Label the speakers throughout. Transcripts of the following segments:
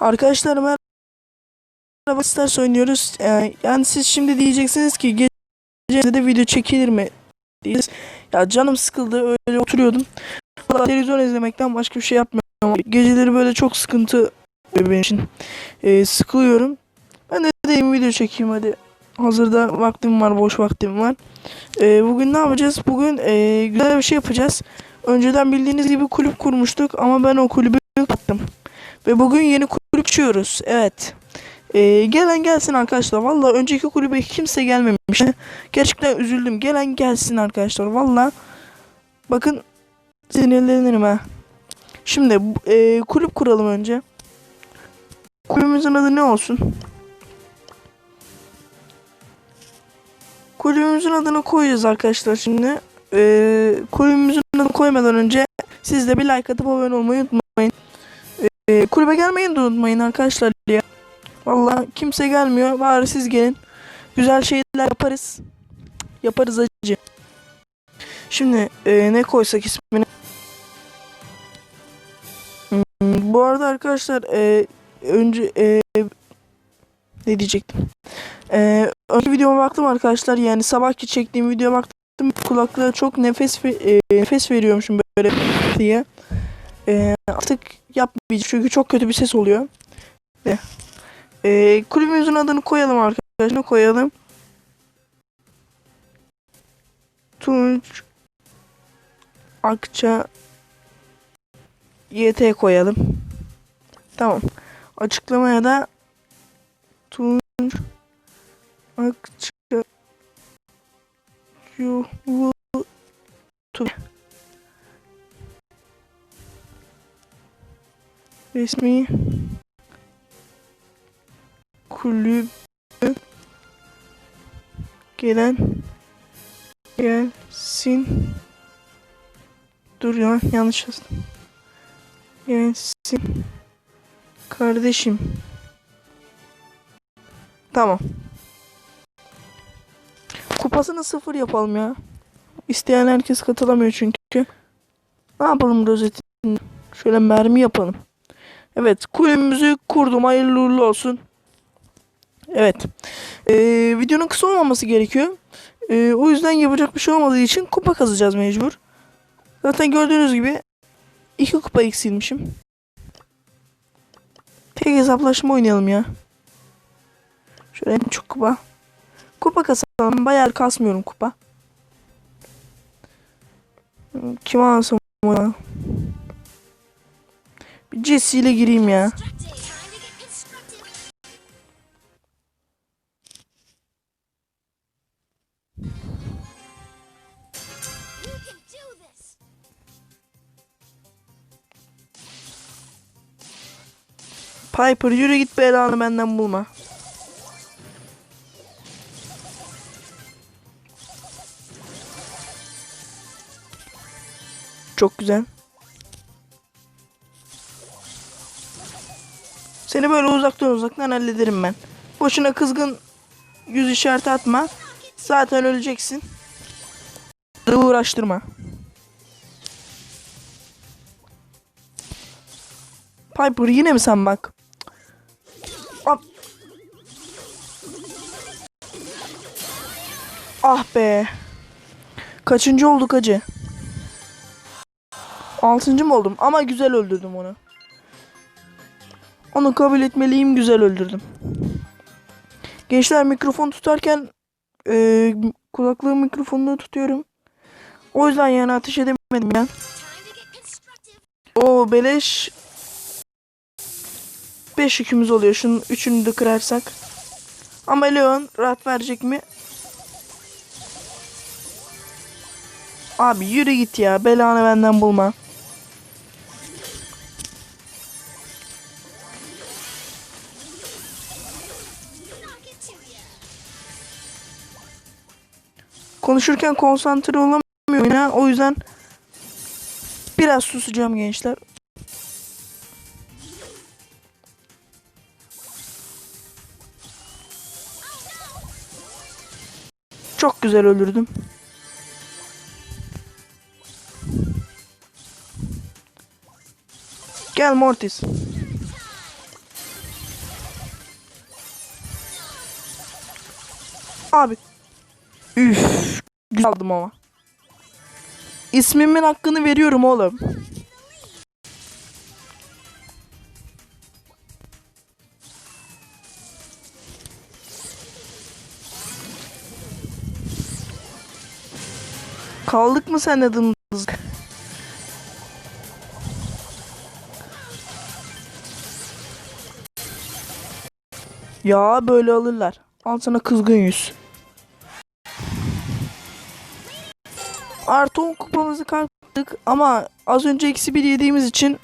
Speaker 1: Arkadaşlar merhaba Stars oynuyoruz. Ee, yani siz şimdi diyeceksiniz ki gece de video çekilir mi? Diyeceksiniz. Ya canım sıkıldı öyle oturuyordum. Valla televizyon izlemekten başka bir şey yapmıyorum. Geceleri böyle çok sıkıntı benim için. Ee, sıkılıyorum. Ben de dedim video çekeyim hadi. Hazırda vaktim var, boş vaktim var. Ee, bugün ne yapacağız? Bugün ee, güzel bir şey yapacağız. Önceden bildiğiniz gibi kulüp kurmuştuk ama ben o kulübü kapattım. Ve bugün yeni kulüp açıyoruz. Evet. Ee, gelen gelsin arkadaşlar. Valla önceki kulübe kimse gelmemiş. Gerçekten üzüldüm. Gelen gelsin arkadaşlar. Valla. Bakın sinirlenirim ha. Şimdi e, kulüp kuralım önce. Kulübümüzün adı ne olsun? Kulübümüzün adını koyacağız arkadaşlar şimdi. Ee, kulübümüzün adını koymadan önce siz de bir like atıp abone olmayı unutmayın. Ee, kulübe gelmeyi de unutmayın arkadaşlar ya. Valla kimse gelmiyor. Bari siz gelin. Güzel şeyler yaparız. Yaparız acı. Şimdi e, ne koysak ismini? Hmm, bu arada arkadaşlar e, önce e, ne diyecektim? E, önce videoma baktım arkadaşlar. Yani sabahki çektiğim videoya baktım. Kulaklığa çok nefes e, nefes veriyormuşum böyle diye. E, artık yapmayacağım çünkü çok kötü bir ses oluyor. Ve, e, kulübümüzün adını koyalım arkadaşlar. Koyalım. Tunç Akça YT koyalım. Tamam. Açıklamaya da Tunç Akça YouTube resmi kulübü gelen gelsin. Dur ya yanlış yazdım. Gelsin kardeşim. Tamam. Kupasını sıfır yapalım ya. İsteyen herkes katılamıyor çünkü. Ne yapalım rozetini şöyle mermi yapalım Evet kulübümüzü kurdum hayırlı uğurlu olsun Evet ee, videonun kısa olmaması gerekiyor ee, o yüzden yapacak bir şey olmadığı için kupa kazacağız mecbur. Zaten gördüğünüz gibi iki kupa eksilmişim. Tek hesaplaşma oynayalım ya. Şöyle en çok kupa. Kupa kasalım. Bayağı kasmıyorum kupa. Kim alsam ya? Bir Jesse ile gireyim ya. Piper yürü git belanı benden bulma. Çok güzel. Seni böyle uzaktan uzaktan hallederim ben. Boşuna kızgın yüz işareti atma. Zaten öleceksin. Uğraştırma. Piper yine mi sen bak? Hop. Ah be. Kaçıncı olduk acı? Altıncı mı oldum? Ama güzel öldürdüm onu. Onu kabul etmeliyim güzel öldürdüm. Gençler mikrofon tutarken e, kulaklığı mikrofonunu tutuyorum. O yüzden yani ateş edemedim ya. O beleş 5 yükümüz oluyor. Şunun üçünü de kırarsak. Ama Leon rahat verecek mi? Abi yürü git ya. Belanı benden bulma. Konuşurken konsantre olamıyorum yine. O yüzden biraz susacağım gençler. Çok güzel ölürdüm. Gel Mortis. Abi. Üf. Aldım ama. İsmimin hakkını veriyorum oğlum. Kaldık mı sen dımdız? Ya böyle alırlar. Al sana kızgın yüz. Artı 10 kupamızı kaptık ama az önce eksi 1 yediğimiz için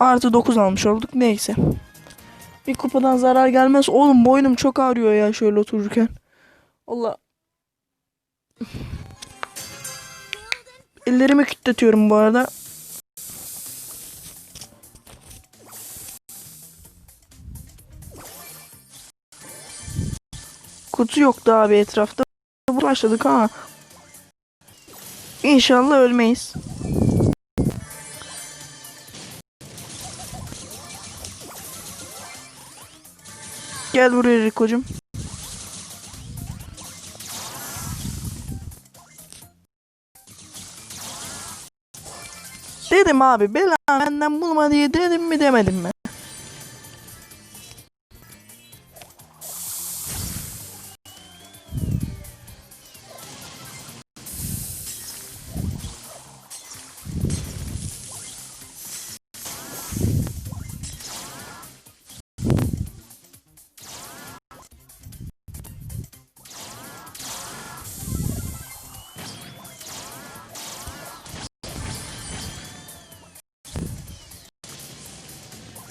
Speaker 1: artı 9 almış olduk. Neyse. Bir kupadan zarar gelmez. Oğlum boynum çok ağrıyor ya şöyle otururken. Allah. Ellerimi kütletiyorum bu arada. Kutu yoktu abi etrafta. Başladık ha. İnşallah ölmeyiz. Gel buraya Riko'cum. Dedim abi bela benden bulma diye dedim mi demedim mi?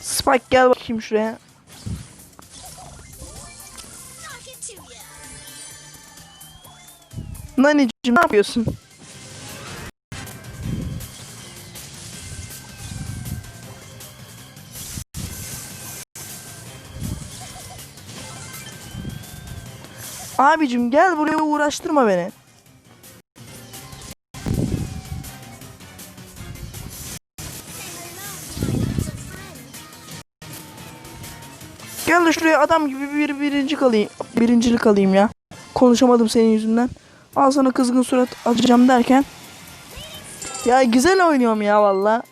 Speaker 1: Spike gel bakayım şuraya. Naneciğim ne yapıyorsun? Abicim gel buraya uğraştırma beni. Gel de şuraya adam gibi bir birinci kalayım. Birincilik alayım ya. Konuşamadım senin yüzünden. Al sana kızgın surat atacağım derken. Ya güzel oynuyorum ya valla.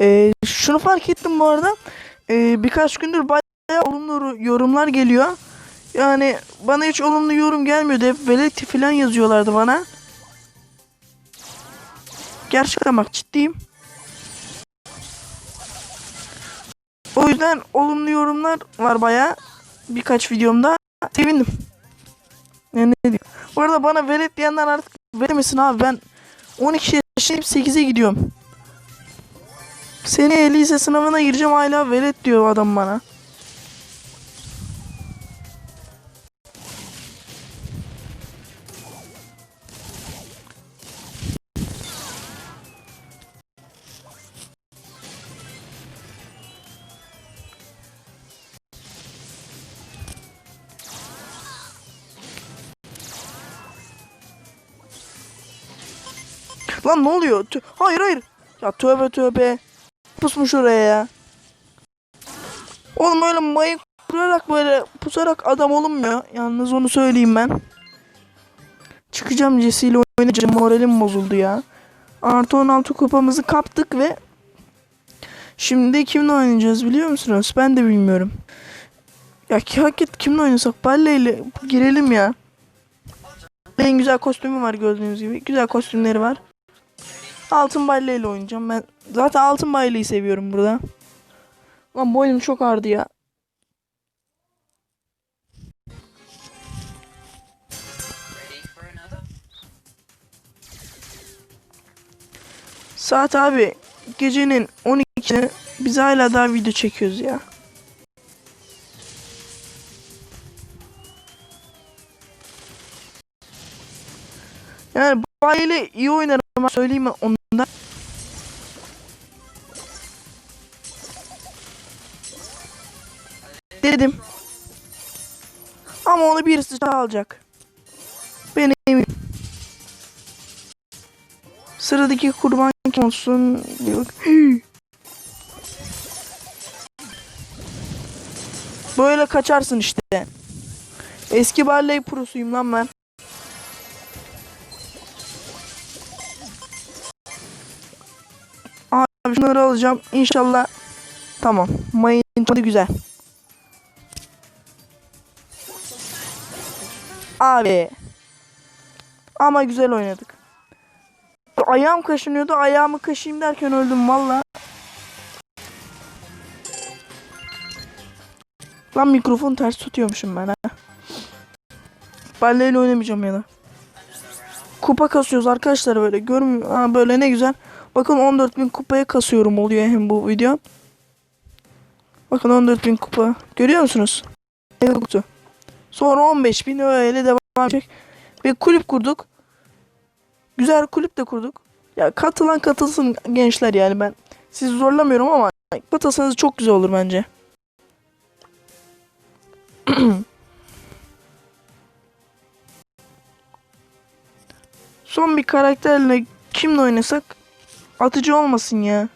Speaker 1: Ee, şunu fark ettim bu arada. Ee, birkaç gündür bayağı olumlu yorumlar geliyor. Yani bana hiç olumlu yorum gelmiyordu. Hep velet falan yazıyorlardı bana. Gerçekten bak ciddiyim. O yüzden olumlu yorumlar var baya birkaç videomda. Sevindim. Yani ne diyeyim. Bu arada bana velet diyenler artık veremesin abi ben 12 yaşındayım 8'e gidiyorum. Seneye lise sınavına gireceğim hala velet diyor adam bana. Lan ne oluyor? Tö- hayır hayır. Ya tövbe tövbe. Pusmuş oraya ya. Oğlum öyle mayın kurarak böyle pusarak adam olunmuyor. Yalnız onu söyleyeyim ben. Çıkacağım Jesse oynayacağım. Moralim bozuldu ya. Artı 16 kupamızı kaptık ve Şimdi kimle oynayacağız biliyor musunuz? Ben de bilmiyorum. Ya ki hakikaten kimle oynasak? Balle ile girelim ya. En güzel kostümü var gördüğünüz gibi. Güzel kostümleri var. Altın Balle ile oynayacağım ben. Zaten Altın Balle'yi seviyorum burada. Lan boynum çok ağrıdı ya. Saat abi gecenin 12'de biz hala daha video çekiyoruz ya. Yani Bayle iyi oynarım ama söyleyeyim ondan. Dedim. Ama onu birisi alacak. Ben. Sıradaki kurban kim olsun? Bak. Böyle kaçarsın işte. Eski Barley Pro'suyum lan ben. Şunları alacağım. İnşallah. Tamam. Mayın tadı güzel. Abi. Ama güzel oynadık. Ayağım kaşınıyordu. Ayağımı kaşıyım derken öldüm valla. Lan mikrofon ters tutuyormuşum ben ha. Balleyle oynamayacağım ya da. Kupa kasıyoruz arkadaşlar böyle. Görmüyor. Ha böyle ne güzel. Bakın 14.000 kupaya kasıyorum oluyor hem bu video. Bakın 14.000 kupa. Görüyor musunuz? Sonra 15.000 öyle devam edecek. Ve kulüp kurduk. Güzel kulüp de kurduk. Ya katılan katılsın gençler yani ben. Sizi zorlamıyorum ama katılsanız çok güzel olur bence. Son bir karakterle kimle oynasak atıcı olmasın ya.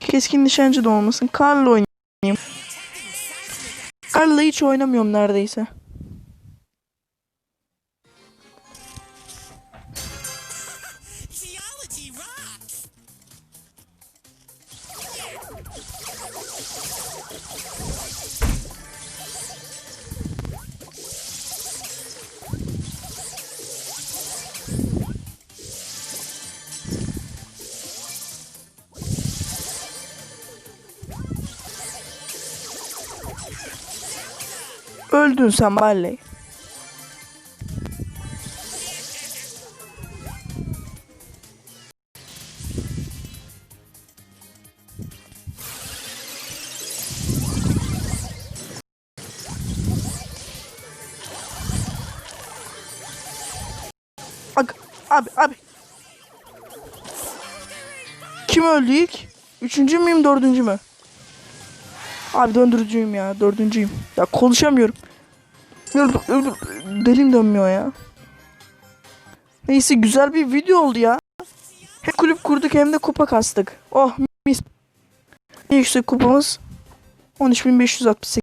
Speaker 1: Keskin nişancı da olmasın. Karla oynayayım. Karla hiç oynamıyorum neredeyse. Öldün sen Barley. Bak abi abi. Kim öldü ilk? Üçüncü müyüm dördüncü mü? Abi döndürücüyüm ya dördüncüyüm. Ya konuşamıyorum. Delim dönmüyor ya. Neyse güzel bir video oldu ya. Hem kulüp kurduk hem de kupa kastık. Oh mis. En yüksek kupamız 13.568.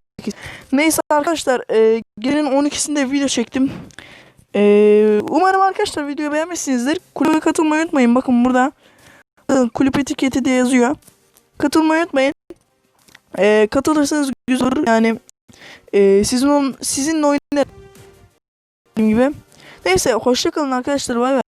Speaker 1: Neyse arkadaşlar e, gelin 12'sinde video çektim. E, umarım arkadaşlar videoyu beğenmişsinizdir. Kulübe katılmayı unutmayın. Bakın burada e, kulüp etiketi de yazıyor. Katılmayı unutmayın. E, katılırsanız güzel olur. Yani e, sizin on, sizinle oynarım gibi. Neyse hoşça kalın arkadaşlar. Bay bay.